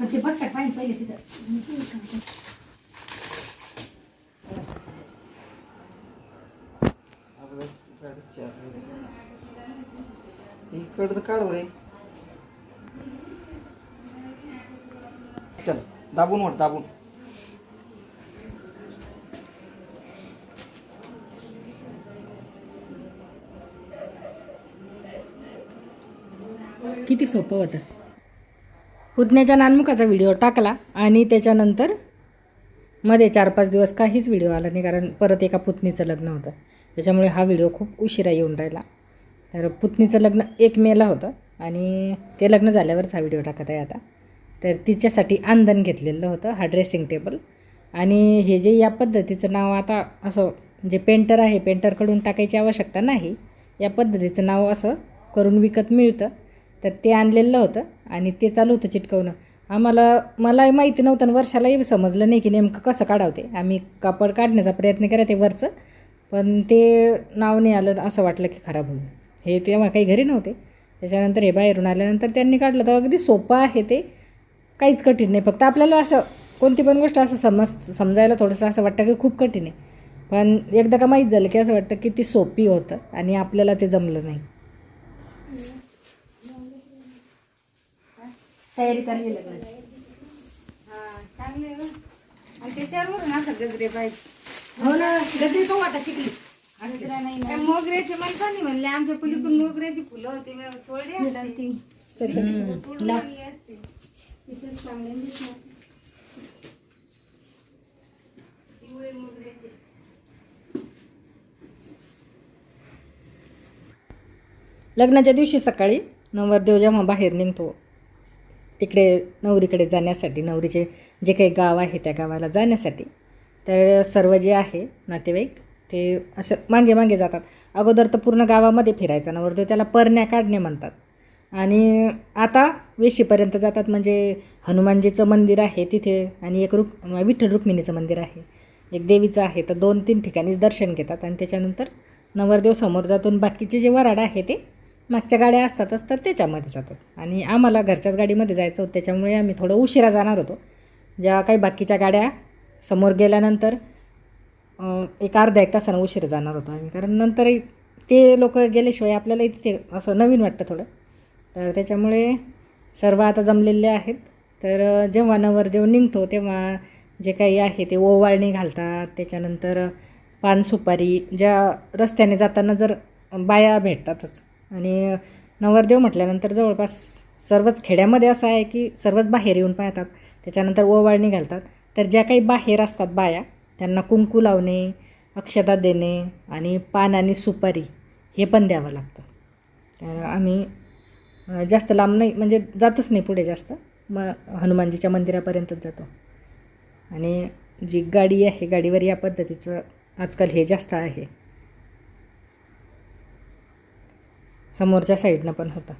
पण ते बस काय पाहिजे पहिले तिथं इकडं तर काढू रे चल दाबून वाट दाबून किती सोपं होतं पुतण्याच्या नानमुखाचा व्हिडिओ टाकला आणि त्याच्यानंतरमध्ये चार पाच दिवस काहीच व्हिडिओ आला नाही कारण परत एका पुतणीचं लग्न होतं. त्याच्यामुळे हा व्हिडिओ खूप उशिरा येऊन राहिला. तर पुतणीचं लग्न एक मेला होतं आणि ते लग्न झाल्यावरच हा व्हिडिओ टाकत आहे आता. तर तिच्यासाठी आंदण घेतलेलं होतं हा ड्रेसिंग टेबल आणि हे जे या पद्धतीचं नाव आता असं जे पेंटर आहे पेंटरकडून टाकायची आवश्यकता नाही. या पद्धतीचं नाव असं करून विकत मिळतं. तर ते आणलेलं होतं आणि ते चालू होतं चिटकवणं. आम्हाला मलाही माहिती नव्हतं आणि वर्षालाही समजलं नाही की नेमकं कसं काढावते आम्ही कापड काढण्याचा प्रयत्न करा ते वरचं पण ते नाव नाही आलं असं वाटलं की खराब होईल. हे तेव्हा काही घरी नव्हते. त्याच्यानंतर हे बाहेरून आल्यानंतर त्यांनी काढलं. तर अगदी सोपं आहे ते. काहीच कठीण नाही. फक्त आपल्याला असं कोणती पण गोष्ट असं समज समजायला थोडंसं असं वाटतं की खूप कठीण आहे. पण एकदा का माहीत झालं की असं वाटतं की ती सोपी होतं आणि आपल्याला ते जमलं नाही. तयारी चालली आहे लग्नाची चांगले. आणि त्याच्यावरून असं गजरे पाहिजे हो ना गजरी पाहू आता चिकली. त्या मोगऱ्याचे मला कोणी म्हणले आमच्या पलीकडून मोगऱ्याची फुलं होती मी तोडली असती. तोडून आणली असती. पिवळे मोगऱ्याचे. लग्नाच्या दिवशी सकाळी नवरदेव जेव्हा बाहेर निघतो तिकडे नवरीकडे जाण्यासाठी नवरीचे जे काही गाव आहे त्या गावाला जाण्यासाठी. तर सर्व जे आहे नातेवाईक ते असं मागे मागे जातात. अगोदर तर पूर्ण गावामध्ये फिरायचा नवरदेव त्याला परण्या काढणे म्हणतात. आणि आता वेशीपर्यंत जातात म्हणजे हनुमानजीचं मंदिर आहे तिथे आणि एक रुक् विठ्ठल रुक्मिणीचं मंदिर आहे. एक देवीचं आहे तर दोन तीन ठिकाणीच दर्शन घेतात. आणि त्याच्यानंतर नवरदेव समोर जातून बाकीचे जे वराड आहे ते मागच्या गाड्या असतातच तर त्याच्यामध्ये जातात. आणि आम्हाला घरच्याच गाडीमध्ये जायचं होतं त्याच्यामुळे आम्ही थोडं उशिरा जाणार होतो. ज्या काही बाकीच्या गाड्या समोर गेल्यानंतर एक अर्धा एक तासानं उशीर जाणार होतो आम्ही. कारण नंतरही ते लोक गेल्याशिवाय आपल्याला तिथे असं नवीन वाटतं थोडं. तर त्याच्यामुळे सर्व आता जमलेले आहेत. तर जेव्हा नवरदेव निघतो तेव्हा जे काही आहे ते ओवाळणी घालतात. त्याच्यानंतर पान सुपारी ज्या रस्त्याने जाताना जर बाया भेटतातच आणि नवरदेव म्हटल्यानंतर जवळपास सर्वच खेड्यामध्ये असं आहे की सर्वच बाहेर येऊन पाहतात. त्याच्यानंतर ओवाळणी घालतात. तर ज्या काही बाहेर असतात बाया त्यांना कुंकू लावणे अक्षता देणे आणि पान आणि सुपारी हे पण द्यावं लागतं. तर आम्ही जास्त लांब नाही म्हणजे जातच नाही पुढे जास्त. म हनुमानजीच्या मंदिरापर्यंतच जातो. आणि जी गाडी आहे गाडीवर या पद्धतीचं आजकाल हे जास्त आहे. समोरच्या साईडनं पण होता.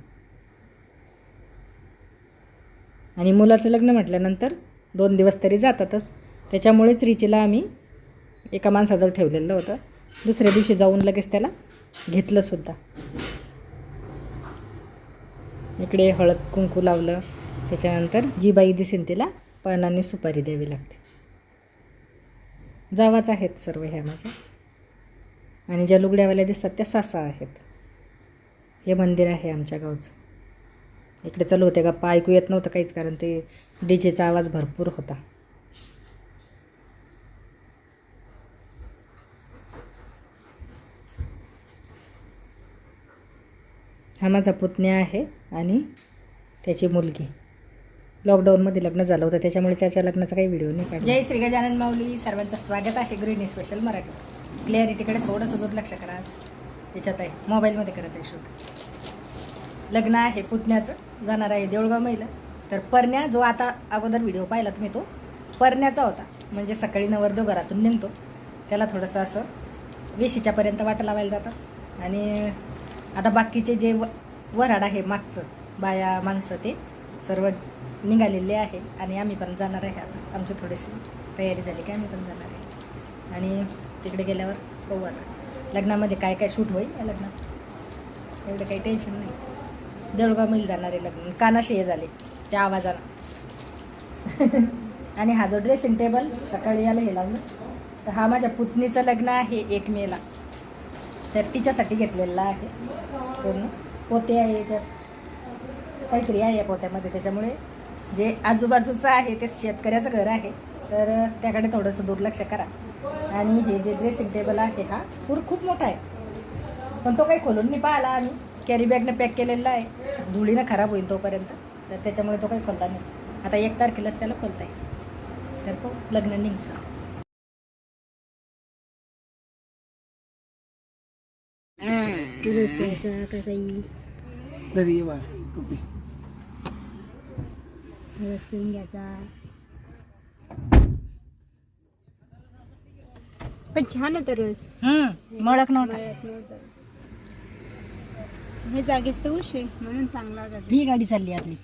आणि मुलाचं लग्न म्हटल्यानंतर दोन दिवस तरी जातातच. त्याच्यामुळेच रिचीला आम्ही एका माणसाजवळ ठेवलेलं होतं. दुसऱ्या दिवशी जाऊन लगेच त्याला घेतलं सुद्धा. इकडे हळद कुंकू लावलं. त्याच्यानंतर जी बाई दिसेल तिला पानांनी सुपारी द्यावी लागते. जावाच आहेत सर्व ह्या माझ्या. आणि ज्या लुगड्यावाल्या दिसतात त्या सासा आहेत. हे मंदिर आहे आमच्या गावचं. इकडे चालू होते गप्पा ऐकू येत नव्हतं काहीच कारण ते डीजेचा आवाज भरपूर होता. हा माझा पुतण्या आहे आणि त्याची मुलगी. लॉकडाऊनमध्ये लग्न झालं होतं त्याच्यामुळे त्याच्या लग्नाचा काही व्हिडिओ नाही काढला. जय श्री गजानन माऊली सर्वांचं स्वागत आहे. गृहिणी स्पेशल मराठी. क्लॅरिटीकडे थोडंसं दुर्लक्ष करा. याच्यात आहे. मोबाईलमध्ये करत आहे शूट. लग्न आहे पुतण्याचं. जाणार आहे देऊळगाव महिला. तर परण्या जो आता अगोदर व्हिडिओ पाहिला तुम्ही तो परण्याचा होता. म्हणजे सकाळी नवरदेव घरातून निघतो. त्याला थोडंसं असं वेशीच्यापर्यंत वाटा लावायला जातात. आणि आता बाकीचे जे व वराड आहे मागचं बाया माणसं ते सर्व निघालेले आहे. आणि आम्ही पण जाणार आहे आता. आमची थोडीशी तयारी झाली की आम्ही पण जाणार आहे. आणि तिकडे गेल्यावर पाहू आता. लग्नामध्ये काय काय शूट होईल या लग्नात? एवढं काही टेन्शन नाही. देऊळगाव मिल जाणार आहे लग्न. कानाशी हे झाले त्या आवाजानं. आणि हा जो ड्रेसिंग टेबल सकाळी याला हे लावलं. तर हा माझ्या पुतणीचं लग्न आहे एक मेला. तर तिच्यासाठी घेतलेला आहे. पूर्ण. पोते आहे याच्यात काहीतरी आहे या पोत्यामध्ये. त्याच्यामुळे जे आजूबाजूचं आहे ते शेतकऱ्याचं घर आहे. तर त्याकडे थोडंसं दुर्लक्ष करा. आणि हे जे ड्रेसिंग टेबल आहे हा पूर खूप मोठा आहे. पण तो काही खोलून नाही पाहिला आम्ही. कॅरी बॅगने पॅक केलेला आहे. धुळीनं खराब होईल तोपर्यंत. तर त्याच्यामुळे तो काही खोलता नाही. आता एक तारखेलाच त्याला खोलता येईल. तर तो लग्न निघतं. तरी ये बा टोपी पण छान होतं रस हम्म, मळक नव्हता. हे जागेच तर उशीर म्हणून चांगला होता ही गाडी चालली आपली.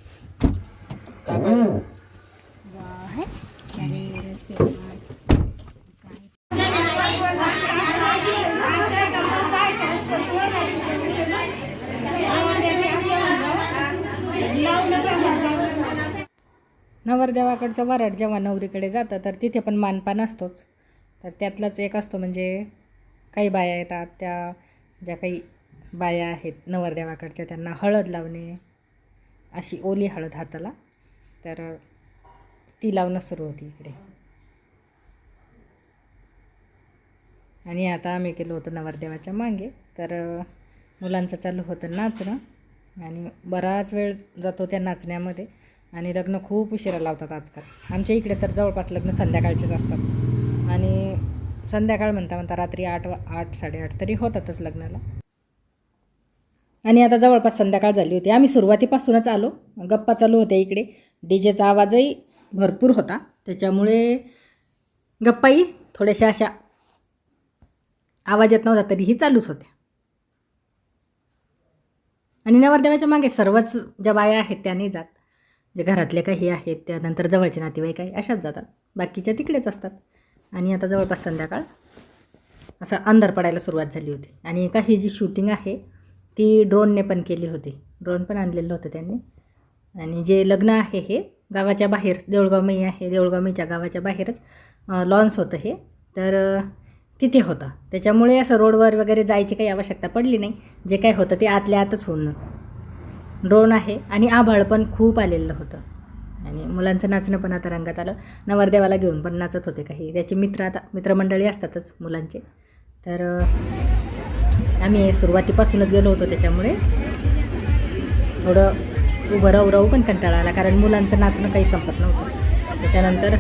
नवरदेवाकडचं वराड जेव्हा नवरीकडे जातं तर तिथे पण मानपान असतोच. तर त्यातलाच एक असतो म्हणजे काही बाया येतात त्या ज्या काही बाया आहेत नवरदेवाकडच्या त्यांना हळद लावणे अशी ओली हळद हाताला. तर ती लावणं सुरू होती इकडे. आणि आता आम्ही गेलो होतो नवरदेवाच्या मागे. तर मुलांचं चालू होतं नाचणं आणि बराच वेळ जातो त्या नाचण्यामध्ये. आणि लग्न खूप उशिरा लावतात आजकाल. आमच्या इकडे तर जवळपास लग्न संध्याकाळचेच असतात. आणि संध्याकाळ म्हणता म्हणता रात्री आठ आठ साडेआठ तरी होतातच लग्नाला. आणि आता जवळपास संध्याकाळ झाली होती. आम्ही सुरुवातीपासूनच आलो. गप्पा चालू होत्या इकडे. डी जेचा आवाजही भरपूर होता. त्याच्यामुळे गप्पाही थोड्याशा अशा आवाज येत नव्हता तरीही चालूच होत्या. आणि नवरदेवाच्या मागे सर्वच ज्या बाया आहेत त्या नाही जात. जे घरातले काही आहेत त्यानंतर जवळचे नातेवाईक आहे अशाच जातात. बाकीच्या तिकडेच असतात. आणि आता जवळपास संध्याकाळ. असा अंधार पडायला सुरुवात झाली होती. आणि काही जी शूटिंग आहे ती ड्रोनने पण केली होती. ड्रोन पण आणलेलं होतं त्यांनी. आणि जे लग्न आहे हे गावाच्या बाहेर देऊळगावमई आहे देऊळगावमईच्या गावाच्या बाहेरच लॉन्स होतं हे. तर तिथे होतं. त्याच्यामुळे असं रोडवर वगैरे जायची काही आवश्यकता पडली नाही. जे काही होतं ते आतल्या आतच होऊन ड्रोन आहे आणि आभाळ पण खूप आलेलं होतं. आणि मुलांचं नाचणं पण आता रंगात आलं. नवरदेवाला घेऊन पण नाचत होते काही. त्याचे मित्र आता मित्रमंडळी असतातच मुलांचे. तर आम्ही सुरुवातीपासूनच गेलो होतो त्याच्यामुळे. थोडं उभं राहू राहू पण कंटाळा आला कारण मुलांचं नाचणं काही संपत नव्हतं. त्याच्यानंतर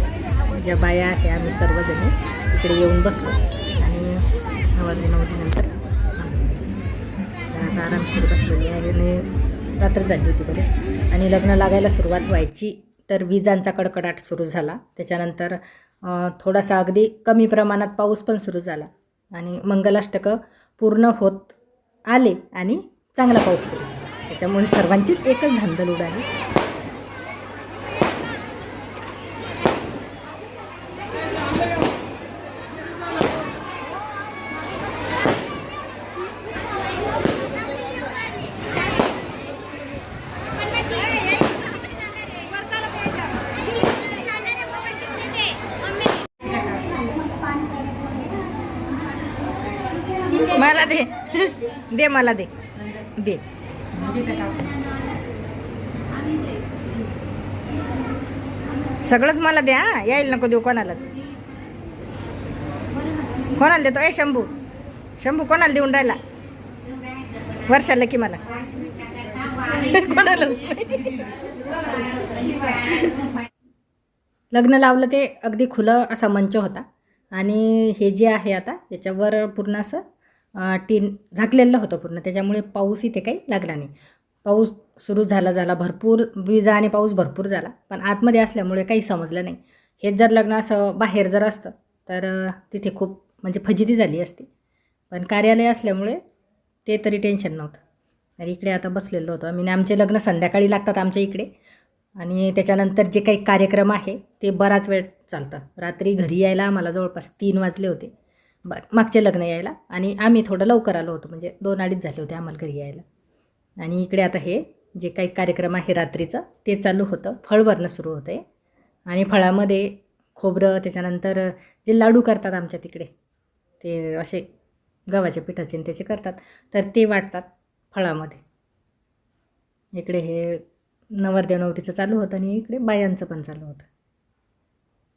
ज्या बाया आहे आम्ही सर्वजणी इकडे येऊन बसलो. आणि नवरदेव नवरीनंतर आता आरामशीर बसलेली आहे आणि रात्र झाली होती बरेच. आणि लग्न लागायला सुरुवात व्हायची तर विजांचा कडकडाट सुरू झाला. त्याच्यानंतर थोडासा अगदी कमी प्रमाणात पाऊस पण सुरू झाला आणि मंगलाष्टकं पूर्ण होत आले आणि चांगला पाऊस सुरू झाला. त्याच्यामुळे सर्वांचीच एकच धांदल उडाली मला दे दे मला दे. दे. सगळंच मला द्या यायला नको देऊ कोणालाच. कोणाला देतो? ए शंभू. शंभू कोणाला देऊन राहिला? वर्षाला की मला? कोणालाच लग्न लावलं ते अगदी खुलं असा मंच होता. आणि हे जे आहे आता याच्यावर पूर्ण असं टीन झाकलेलं होतं पूर्ण. त्याच्यामुळे पाऊस इथे काही लागला नाही. पाऊस सुरू झाला झाला भरपूर विजा आणि पाऊस भरपूर झाला. पण आतमध्ये असल्यामुळे काही समजलं नाही. हेच जर लग्न असं बाहेर जर असतं तर तिथे खूप म्हणजे फजिती झाली असती. पण कार्यालय असल्यामुळे ते तरी टेन्शन नव्हतं. तर इकडे आता बसलेलो होतो आम्ही. आमचे लग्न संध्याकाळी लागतात आमच्या इकडे. आणि त्याच्यानंतर जे काही कार्यक्रम आहे ते बराच वेळ चालतं रात्री घरी यायला आम्हाला जवळपास तीन वाजले होते. ब मागचे लग्न यायला आणि आम्ही थोडं लवकर आलो होतो म्हणजे दोन अडीच झाले होते आम्हाला घरी यायला. आणि इकडे आता हे जे काही कार्यक्रम आहे रात्रीचं ते चालू होतं फळ भरणं सुरू होतं आहे आणि फळामध्ये खोबरं त्याच्यानंतर जे लाडू करतात आमच्या तिकडे ते असे गव्हाच्या पिठाचे त्याचे करतात तर ते वाटतात फळामध्ये. इकडे हे नवरदेव नवरीचं चालू होतं आणि इकडे बायांचं पण चालू होतं.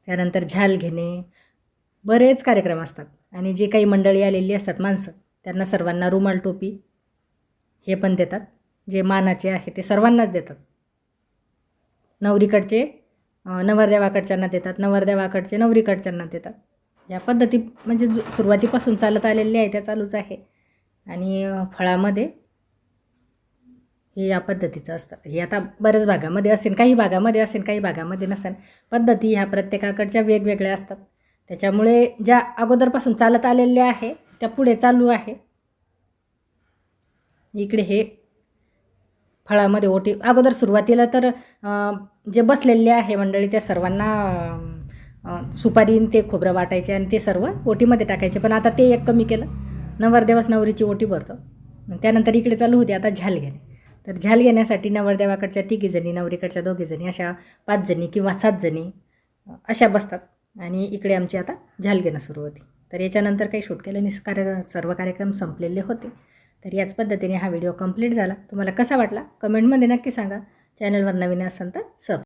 त्यानंतर झाल घेणे बरेच कार्यक्रम असतात. आणि जे काही मंडळी आलेली असतात माणसं त्यांना सर्वांना रुमाल टोपी हे पण देतात. जे मानाचे आहे ते सर्वांनाच देतात. नवरीकडचे नवरदेवाकडच्यांना देतात. नवरदेवाकडचे नवरीकडच्यांना देतात. या पद्धती म्हणजे सुरुवातीपासून चालत आलेली आहे त्या चालूच आहे. आणि फळामध्ये हे या पद्धतीचं असतं. हे आता बऱ्याच भागामध्ये असेल काही भागामध्ये असेल काही भागामध्ये नसेल पद्धती ह्या प्रत्येकाकडच्या वेगवेगळ्या असतात. त्याच्यामुळे ज्या अगोदरपासून चालत आलेल्या आहे त्या पुढे चालू आहे. इकडे हे फळामध्ये ओटी अगोदर सुरुवातीला तर जे बसलेले आहे मंडळी त्या सर्वांना सुपारीन सुपारी ते खोबरं वाटायचे आणि ते सर्व ओटीमध्ये टाकायचे. पण आता ते एक कमी केलं. नवरदेवास नवरीची ओटी भरतो. त्यानंतर इकडे चालू होते आता झाल घेणे. तर झाल घेण्यासाठी नवरदेवाकडच्या तिघीजणी नवरीकडच्या दोघीजणी अशा पाचजणी किंवा सात जणी अशा बसतात. आणि इकडे आमची आता झाल घेणं सुरू होती. तर याच्यानंतर काही शूट केल्याने कार्य सर्व कार्यक्रम संपलेले होते. तर याच पद्धतीने हा व्हिडिओ कंप्लीट झाला. तुम्हाला कसा वाटला? कमेंटमध्ये नक्की सांगा. चॅनलवर नवीन असाल तर सब